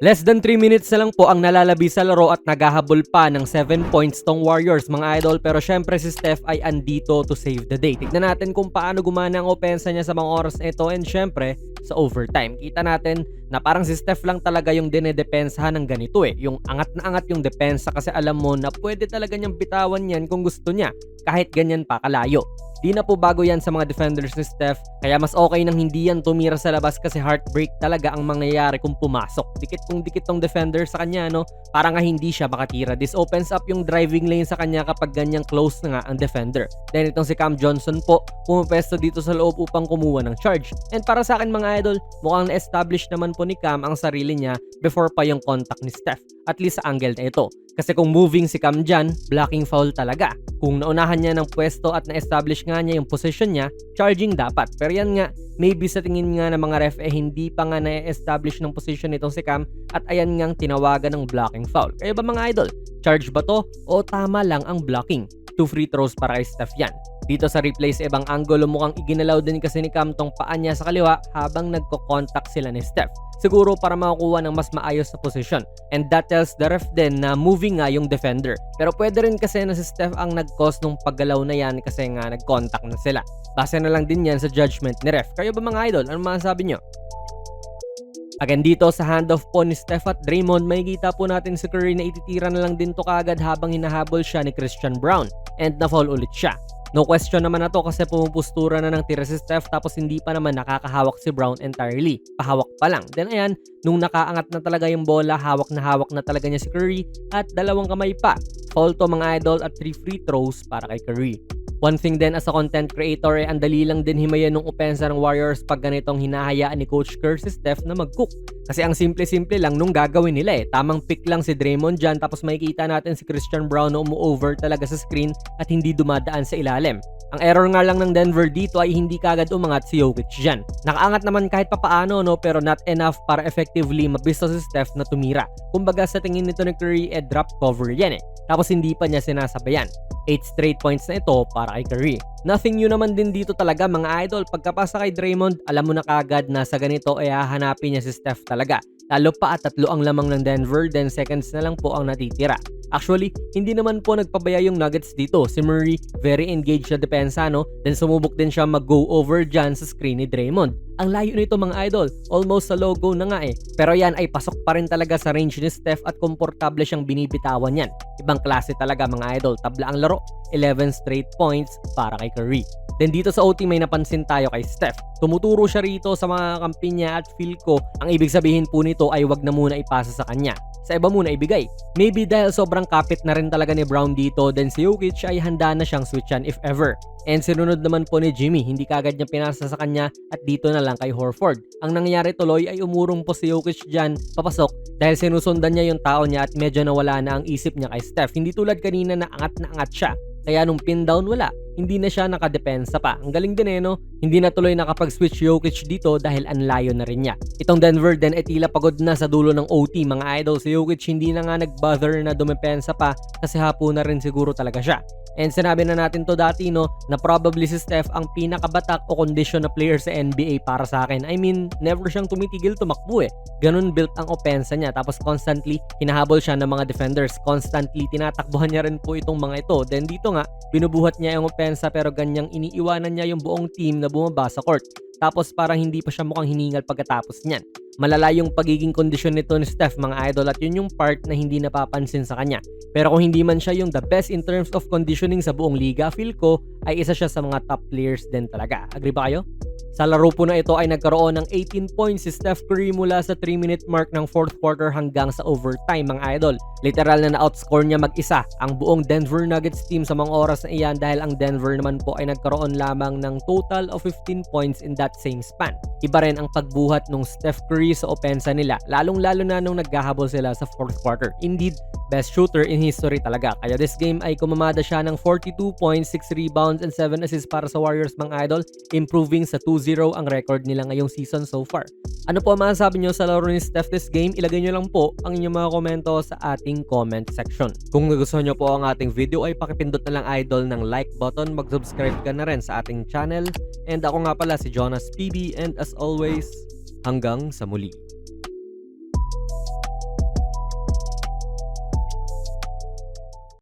Less than 3 minutes na lang po ang nalalabi sa laro at naghahabol pa ng 7 points tong Warriors mga idol pero syempre si Steph ay andito to save the day. Tignan natin kung paano gumana ang opensa niya sa mga oras ito and syempre sa overtime. Kita natin na parang si Steph lang talaga yung dinedepensahan ng ganito eh. Yung angat na angat yung depensa kasi alam mo na pwede talaga niyang bitawan yan kung gusto niya kahit ganyan pa kalayo. Di na po bago yan sa mga defenders ni Steph, kaya mas okay nang hindi yan tumira sa labas kasi heartbreak talaga ang mangyayari kung pumasok. Dikit kung dikit tong defender sa kanya, no? Para nga hindi siya makatira. This opens up yung driving lane sa kanya kapag ganyang close na nga ang defender. Then itong si Cam Johnson po, pumapesto dito sa loob upang kumuha ng charge. And para sa akin mga idol, mukhang na-establish naman po ni Cam ang sarili niya before pa yung contact ni Steph. At least sa angle na ito. Kasi kung moving si Cam dyan, blocking foul talaga. Kung naunahan niya ng pwesto at na-establish nga niya yung position niya, charging dapat. Pero yan nga, maybe sa tingin nga ng mga ref eh hindi pa nga na-establish ng position nitong si Cam at ayan ngang tinawagan ng blocking foul. Kaya ba mga idol, charge ba to o tama lang ang blocking? Two free throws para kay Steph yan. Dito sa replay sa ibang angulo mukhang iginalaw din kasi ni Cam tong paa niya sa kaliwa habang nagko-contact sila ni Steph. Siguro para makakuha ng mas maayos na position. And that tells the ref din na moving nga yung defender. Pero pwede rin kasi na si Steph ang nag-cause nung paggalaw na yan kasi nga nag-contact na sila. Base na lang din yan sa judgment ni ref. Kayo ba mga idol? Ano masasabi nyo? Again dito sa handoff po ni Steph at Draymond, makikita po natin si Curry na ititira na lang din to kagad habang hinahabol siya ni Christian Brown and na-fall ulit siya. No question naman na to kasi pumupustura na ng tira si Steph tapos hindi pa naman nakakahawak si Brown entirely. Pahawak pa lang. Then ayan, nung nakaangat na talaga yung bola, hawak na hawak na talaga niya si Curry at dalawang kamay pa. Foul to mga idol at 3 free throws para kay Curry. One thing din as a content creator ay ang dali lang din himayan ng opensa ng Warriors pag ganitong hinahayaan ni Coach Kerr si Steph na mag-cook. Kasi ang simple-simple lang nung gagawin nila eh. Tamang pick lang si Draymond dyan tapos makikita natin si Christian Brown na umu-over talaga sa screen at hindi dumadaan sa ilalim. Ang error nga lang ng Denver dito ay hindi kagad umangat si Jokic dyan. Nakaangat naman kahit papaano no pero not enough para effectively mabisto si Steph na tumira. Kumbaga sa tingin nito ni Curry eh drop cover yan eh. Tapos hindi pa niya sinasabayan. 8 straight points na ito para kay Curry. Nothing new naman din dito talaga mga idol. Pagkapasa kay Draymond, alam mo na kagad na sa ganito ay hahanapin niya si Steph talaga. Lalo pa at tatlo ang lamang ng Denver, then seconds na lang po ang natitira. Actually, hindi naman po nagpabaya yung Nuggets dito. Si Murray, very engaged na depensa, no? Then sumubok din siya mag-go over dyan sa screen ni Draymond. Ang layo nito mga idol, almost sa logo na nga eh. Pero yan ay pasok pa rin talaga sa range ni Steph at komportable siyang binibitawan yan. Ibang klase talaga mga idol, tabla ang laro, 11 straight points para kay Curry. Then dito sa OT may napansin tayo kay Steph. Tumuturo siya rito sa mga kampi niya at feel ko ang ibig sabihin po nito ay wag na muna ipasa sa kanya. Sa iba muna ibigay. Maybe dahil sobrang kapit na rin talaga ni Brown dito then si Jokic ay handa na siyang switchan if ever. And sinunod naman po ni Jimmy, hindi kagad niya pinasa sa kanya at dito na lang kay Horford. Ang nangyari tuloy ay umurong po si Jokic dyan papasok dahil sinusundan niya yung tao niya at medyo nawala na ang isip niya kay Steph. Hindi tulad kanina na angat na angat siya. Kaya nung pin down wala, hindi na siya nakadepensa pa. Ang galing din eh no? Hindi na tuloy nakapag-switch Jokic dito dahil anlayo na rin niya. Itong Denver din ay tila pagod na sa dulo ng OT mga idol. Si Jokic hindi na nga nag-bother na dumepensa pa kasi hapo na rin siguro talaga siya. And sinabi na natin to dati no na probably si Steph ang pinakabatak o condition na player sa NBA para sa akin. I mean, never siyang tumitigil tumakbo eh. Ganun built ang opensa niya. Tapos constantly hinahabol siya ng mga defenders. Constantly tinatakbuhan niya rin po itong mga ito. Then dito nga, binubuhat niya yung opensa pero ganyang iniiwanan niya yung buong team na bumaba sa court. Tapos parang hindi pa siya mukhang hiningal pagkatapos niyan. Malala yung pagiging kondisyon nito ni Steph mga idol at yun yung part na hindi napapansin sa kanya. Pero kung hindi man siya yung the best in terms of conditioning sa buong liga, feel ko ay isa siya sa mga top players din talaga. Agree ba kayo? Sa laro po na ito ay nagkaroon ng 18 points si Steph Curry mula sa 3 minute mark ng 4th quarter hanggang sa overtime mga idol. Literal na na-outscore niya mag-isa ang buong Denver Nuggets team sa mga oras na iyan dahil ang Denver naman po ay nagkaroon lamang ng total of 15 points in that same span. Iba rin ang pagbuhat ng Steph Curry sa opensa nila, lalong-lalo na nung naghahabol sila sa 4th quarter. Indeed, best shooter in history talaga. Kaya this game ay kumamada siya ng 42 points, 6 rebounds, and 7 assists para sa Warriors mga idol, improving sa 2-0 ang record nila ngayong season so far. Ano po ang masasabi nyo sa laro ni Steph this game? Ilagay nyo lang po ang inyong mga komento sa ating comment section. Kung nagustuhan nyo po ang ating video ay pakipindot na lang idol ng like button, mag-subscribe ka na rin sa ating channel. And ako nga pala si Jonas PB and as always, hanggang sa muli.